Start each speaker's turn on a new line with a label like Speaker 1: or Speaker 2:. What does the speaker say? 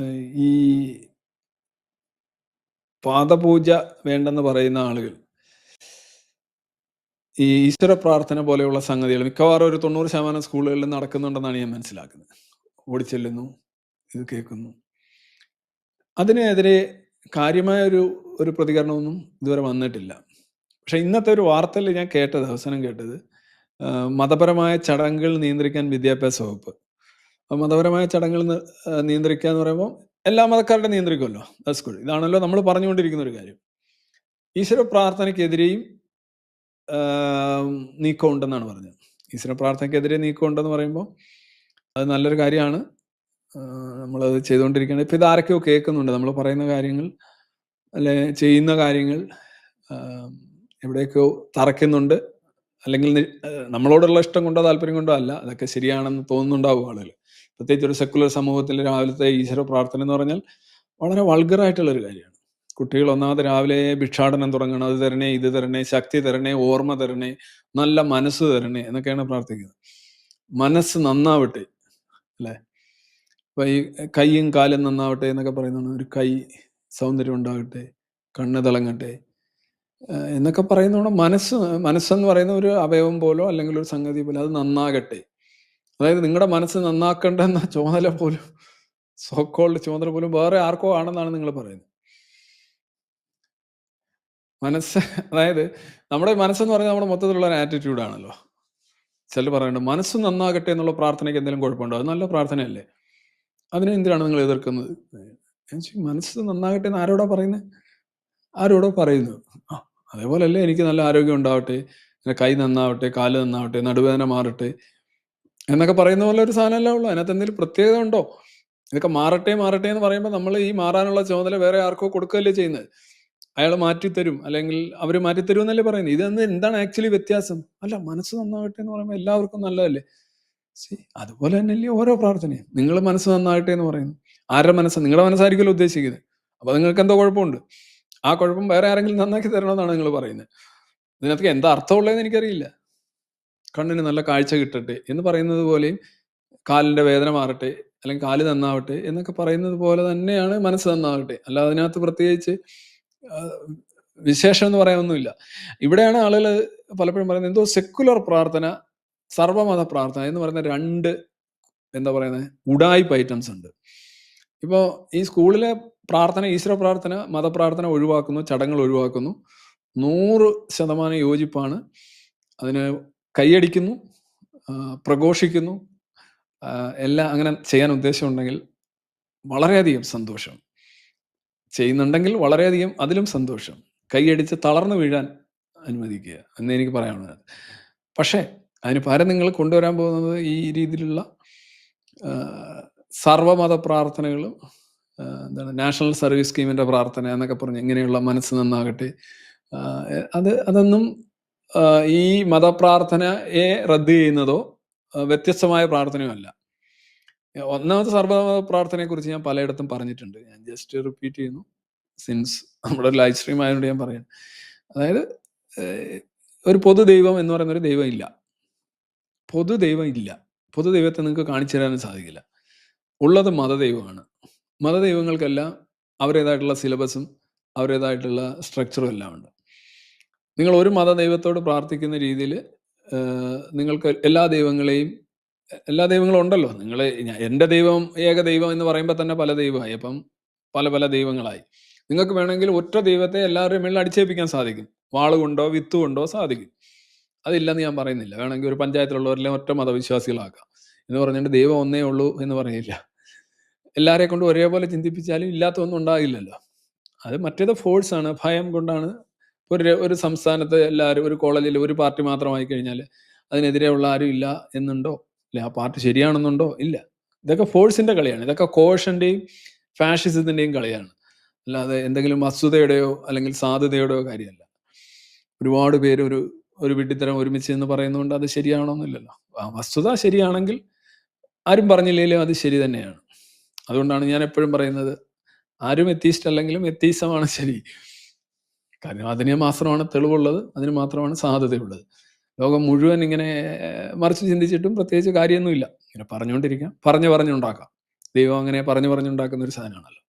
Speaker 1: ഈ പാദപൂജ വേണ്ടെന്ന് പറയുന്ന ആളുകൾ ഈ ഈശ്വര പ്രാർത്ഥന പോലെയുള്ള സംഗതികൾ മിക്കവാറും ഒരു തൊണ്ണൂറ് ശതമാനം സ്കൂളുകളിൽ നടക്കുന്നുണ്ടെന്നാണ് ഞാൻ മനസ്സിലാക്കുന്നത്. ഓടിച്ചെല്ലുന്നു ഇത് കേൾക്കുന്നു. അതിനെതിരെ കാര്യമായ ഒരു ഒരു പ്രതികരണമൊന്നും ഇതുവരെ വന്നിട്ടില്ല. പക്ഷെ ഇന്നത്തെ ഒരു വാർത്തയിൽ ഞാൻ കേട്ടത് അവസാനം കേട്ടത് മതപരമായ ചടങ്ങുകൾ നിയന്ത്രിക്കാൻ വിദ്യാഭ്യാസ വകുപ്പ് മതപരമായ ചടങ്ങുകൾ നിയന്ത്രിക്കുക എന്ന് പറയുമ്പോൾ എല്ലാ മതക്കാരുടെ നിയന്ത്രിക്കുമല്ലോ. ദാറ്റ്സ് ഇതാണല്ലോ നമ്മൾ പറഞ്ഞുകൊണ്ടിരിക്കുന്ന ഒരു കാര്യം. ഈശ്വര പ്രാർത്ഥനയ്ക്കെതിരെയും നീക്കമുണ്ടെന്നാണ് പറഞ്ഞത്. ഈശ്വര പ്രാർത്ഥനയ്ക്കെതിരെ നീക്കം ഉണ്ടെന്ന് പറയുമ്പോൾ അത് നല്ലൊരു കാര്യമാണ്. നമ്മളത് ചെയ്തുകൊണ്ടിരിക്കുകയാണ് ഇപ്പം ഇത് ആരൊക്കെയോ കേൾക്കുന്നുണ്ട്. നമ്മൾ പറയുന്ന കാര്യങ്ങൾ അല്ലെ ചെയ്യുന്ന കാര്യങ്ങൾ എവിടെയൊക്കെയോ തറയ്ക്കുന്നുണ്ട്. അല്ലെങ്കിൽ നമ്മളോടുള്ള ഇഷ്ടം കൊണ്ടോ താല്പര്യം കൊണ്ടോ അല്ല. അതൊക്കെ ശരിയാണെന്ന് തോന്നുന്നുണ്ടാവും ആളുകൾ. പ്രത്യേകിച്ച് ഒരു സെക്കുലർ സമൂഹത്തിൽ രാവിലത്തെ ഈശ്വര പ്രാർത്ഥന എന്ന് പറഞ്ഞാൽ വളരെ വൾഗറായിട്ടുള്ള ഒരു കാര്യമാണ്. കുട്ടികൾ ഒന്നാമത് രാവിലെ ഭിക്ഷാടനം തുടങ്ങണം. അത് തരണേ ഇത് തരണേ ശക്തി തരണേ ഓർമ്മ തരണേ നല്ല മനസ്സ് തരണേ എന്നൊക്കെയാണ് പ്രാർത്ഥിക്കുന്നത്. മനസ്സ് നന്നാവട്ടെ അല്ലെ? അപ്പൊ ഈ കൈയും കാലും നന്നാവട്ടെ എന്നൊക്കെ പറയുന്നതാണ്. ഒരു കൈ സൗന്ദര്യം ഉണ്ടാകട്ടെ കണ്ണ് തിളങ്ങട്ടെ എന്നൊക്കെ പറയുന്നതോടെ മനസ്സ് മനസ്സെന്ന് പറയുന്ന ഒരു അവയവം പോലോ അല്ലെങ്കിൽ ഒരു സംഗതി പോലോ അത് നന്നാകട്ടെ. അതായത് നിങ്ങളുടെ മനസ്സ് നന്നാക്കേണ്ടെന്ന ചുമതല പോലും സോക്കോൾഡ് ചുമതല പോലും വേറെ ആർക്കോ ആണെന്നാണ് നിങ്ങൾ പറയുന്നത്. മനസ്സ് അതായത് നമ്മുടെ മനസ്സെന്ന് പറഞ്ഞാൽ നമ്മുടെ മൊത്തത്തിലുള്ള ഒരു ആറ്റിറ്റ്യൂഡ് ആണല്ലോ. ചിലർ പറയുന്നുണ്ട് മനസ്സ് നന്നാകട്ടെ എന്നുള്ള പ്രാർത്ഥനയ്ക്ക് എന്തെങ്കിലും കുഴപ്പമുണ്ടോ? അത് നല്ല പ്രാർത്ഥനയല്ലേ. അതിനെ എന്തിനാണ് നിങ്ങൾ എതിർക്കുന്നത്? മനസ്സ് നന്നാകട്ടെ എന്ന് ആരോടാ പറയുന്നത് ആരോടോ പറയുന്നു. അതേപോലെ അല്ലേ എനിക്ക് നല്ല ആരോഗ്യം ഉണ്ടാവട്ടെ കൈ നന്നാവട്ടെ കാൽ നന്നാവട്ടെ നടുവേദന മാറട്ടെ എന്നൊക്കെ പറയുന്ന പോലെ ഒരു സാധനമല്ലേ ഉള്ളൂ. അതിനകത്ത് എന്തെങ്കിലും പ്രത്യേകത ഉണ്ടോ? ഇതൊക്കെ മാറട്ടെ മാറട്ടെ എന്ന് പറയുമ്പോൾ നമ്മൾ ഈ മാറാനുള്ള ചുമതല വേറെ ആർക്കോ കൊടുക്കുകയല്ലേ ചെയ്യുന്നത്. അയാൾ മാറ്റിത്തരും അല്ലെങ്കിൽ അവർ മാറ്റിത്തരും എന്നല്ലേ പറയുന്നത്. ഇതെന്ന് എന്താണ് ആക്ച്വലി വ്യത്യാസം? അല്ല മനസ്സ് നന്നാവട്ടെ എന്ന് പറയുമ്പോൾ എല്ലാവർക്കും നല്ലതല്ലേ? സി അതുപോലെ തന്നെയല്ലേ ഓരോ പ്രാർത്ഥനയും. നിങ്ങൾ മനസ്സ് നന്നാവട്ടെ എന്ന് പറയുന്നു. ആരുടെ മനസ്സ്? നിങ്ങളുടെ മനസ്സായിരിക്കുമല്ലോ ഉദ്ദേശിക്കുന്നത്. അപ്പൊ നിങ്ങൾക്ക് എന്തോ കുഴപ്പമുണ്ട്? ആ കുഴപ്പം വേറെ ആരെങ്കിലും നന്നാക്കി തരണമെന്നാണ് നിങ്ങൾ പറയുന്നത്. ഇതിനകത്ത് എന്താ അർത്ഥമുള്ളതെന്ന് എനിക്കറിയില്ല. കണ്ണിന് നല്ല കാഴ്ച കിട്ടട്ടെ എന്ന് പറയുന്നത് പോലെയും കാലിന്റെ വേദന മാറട്ടെ അല്ലെങ്കിൽ കാൽ നന്നാവട്ടെ എന്നൊക്കെ പറയുന്നത് പോലെ തന്നെയാണ് മനസ്സ് നന്നാവട്ടെ. അല്ല അതിനകത്ത് പ്രത്യേകിച്ച് വിശേഷം എന്ന് പറയാനൊന്നുമില്ല. ഇവിടെയാണ് ആളുകൾ പലപ്പോഴും പറയുന്നത് എന്തോ സെക്കുലർ പ്രാർത്ഥന സർവമത പ്രാർത്ഥന എന്ന് പറയുന്ന രണ്ട് എന്താ പറയുന്നത് ഉടായ്പ ഐറ്റംസ് ഉണ്ട്. ഇപ്പോൾ ഈ സ്കൂളിലെ പ്രാർത്ഥന ഈശ്വര പ്രാർത്ഥന മതപ്രാർത്ഥന ഒഴിവാക്കുന്നു ചടങ്ങുകൾ ഒഴിവാക്കുന്നു. നൂറ് ശതമാനം യോജിപ്പാണ്. അതിന് കൈയടിക്കുന്നു പ്രഘോഷിക്കുന്നു എല്ലാം അങ്ങനെ ചെയ്യാൻ ഉദ്ദേശമുണ്ടെങ്കിൽ വളരെയധികം സന്തോഷം. ചെയ്യുന്നുണ്ടെങ്കിൽ വളരെയധികം അതിലും സന്തോഷം. കൈയടിച്ച് തളർന്നു വീഴാൻ അനുവദിക്കുക. എന്ന് എനിക്ക് പറയാനുള്ളത്. പക്ഷേ അതിന് പകരം നിങ്ങൾ കൊണ്ടുവരാൻ പോകുന്നത് ഈ രീതിയിലുള്ള സർവമത പ്രാർത്ഥനകളും എന്താണ് നാഷണൽ സർവീസ് സ്കീമിന്റെ പ്രാർത്ഥന എന്നൊക്കെ പറഞ്ഞ് ഇങ്ങനെയുള്ള മനസ്സ് നന്നാകട്ടെ. അത് അതൊന്നും ഈ മതപ്രാർത്ഥനയെ റദ്ദ് ചെയ്യുന്നതോ വ്യത്യസ്തമായ പ്രാർത്ഥനയോ അല്ല. ഒന്നാമത്തെ സർവമത പ്രാർത്ഥനയെ കുറിച്ച് ഞാൻ പലയിടത്തും പറഞ്ഞിട്ടുണ്ട്. ഞാൻ ജസ്റ്റ് റിപ്പീറ്റ് ചെയ്യുന്നു. സിൻസ് നമ്മുടെ ലൈവ് സ്ട്രീം ആയതുകൊണ്ട് ഞാൻ പറയാം അതായത് ഒരു പൊതു ദൈവം എന്ന് പറയുന്ന ഒരു ദൈവം ഇല്ല. പൊതു ദൈവം ഇല്ല. പൊതു ദൈവത്തെ നിങ്ങൾക്ക് കാണിച്ചു തരാനും സാധിക്കില്ല. ഉള്ളത് മതദൈവമാണ്. മതദൈവങ്ങൾക്കെല്ലാം അവരുടേതായിട്ടുള്ള സിലബസും അവരുടേതായിട്ടുള്ള സ്ട്രക്ചറും എല്ലാം ഉണ്ട് നിങ്ങൾ ഒരു മത ദൈവത്തോട് പ്രാർത്ഥിക്കുന്ന രീതിയിൽ നിങ്ങൾക്ക് എല്ലാ ദൈവങ്ങളെയും എല്ലാ ദൈവങ്ങളും ഉണ്ടല്ലോ. നിങ്ങൾ എന്റെ ദൈവം ഏക ദൈവം എന്ന് പറയുമ്പോൾ തന്നെ പല ദൈവമായി. അപ്പം പല പല ദൈവങ്ങളായി. നിങ്ങൾക്ക് വേണമെങ്കിൽ ഒറ്റ ദൈവത്തെ എല്ലാവരുടെയും മേളിൽ അടിച്ചേൽപ്പിക്കാൻ സാധിക്കും. വാളുകൊണ്ടോ വിത്ത് കൊണ്ടോ സാധിക്കും. അതില്ലെന്ന് ഞാൻ പറയുന്നില്ല. വേണമെങ്കിൽ ഒരു പഞ്ചായത്തിലുള്ളവരെല്ലാം ഒറ്റ മതവിശ്വാസികളാക്കാം. എന്ന് പറഞ്ഞിട്ട് ദൈവം ഒന്നേ ഉള്ളൂ എന്ന് പറയില്ല എല്ലാവരെ കൊണ്ട് ഒരേപോലെ ചിന്തിപ്പിച്ചാലും ഇല്ലാത്തൊന്നും ഉണ്ടാകില്ലല്ലോ. അത് മറ്റേത് ഫോഴ്സാണ് ഭയം കൊണ്ടാണ് ഒരു ഒരു സംസ്ഥാനത്ത് എല്ലാവരും ഒരു കോളേജിൽ ഒരു പാർട്ടി മാത്രമായി കഴിഞ്ഞാൽ അതിനെതിരെയുള്ള ആരും ഇല്ല എന്നുണ്ടോ? അല്ലെ ആ പാർട്ടി ശരിയാണെന്നുണ്ടോ? ഇല്ല. ഇതൊക്കെ ഫോഴ്സിന്റെ കളിയാണ്. ഇതൊക്കെ കോഷന്റെയും ഫാഷിസത്തിന്റെയും കളിയാണ്. അല്ലാതെ എന്തെങ്കിലും വസ്തുതയുടെയോ അല്ലെങ്കിൽ സാധ്യതയുടെയോ കാര്യമല്ല. ഒരുപാട് പേര് ഒരു ഒരു വിട്ടിത്തരം ഒരുമിച്ച് എന്ന് പറയുന്നതുകൊണ്ട് അത് ശരിയാണോന്നില്ലല്ലോ ആ വസ്തുത ശരിയാണെങ്കിൽ ആരും പറഞ്ഞില്ലെങ്കിലും അത് ശരി തന്നെയാണ്. അതുകൊണ്ടാണ് ഞാൻ എപ്പോഴും പറയുന്നത് ആരും എത്തീസ്റ്റ് അല്ലെങ്കിലും എത്തീസമാണ് ശരി. കാരണം അതിന് മാത്രമാണ് തെളിവുള്ളത് അതിന് മാത്രമാണ് സാധ്യതയുള്ളത്. ലോകം മുഴുവൻ ഇങ്ങനെ മറിച്ച് ചിന്തിച്ചിട്ടും പ്രത്യേകിച്ച് കാര്യമൊന്നുമില്ല. ഇങ്ങനെ പറഞ്ഞുകൊണ്ടിരിക്കാം. പറഞ്ഞു പറഞ്ഞുണ്ടാക്കാം. ദൈവം അങ്ങനെ പറഞ്ഞു പറഞ്ഞുണ്ടാക്കുന്ന ഒരു സാധനമാണല്ലോ.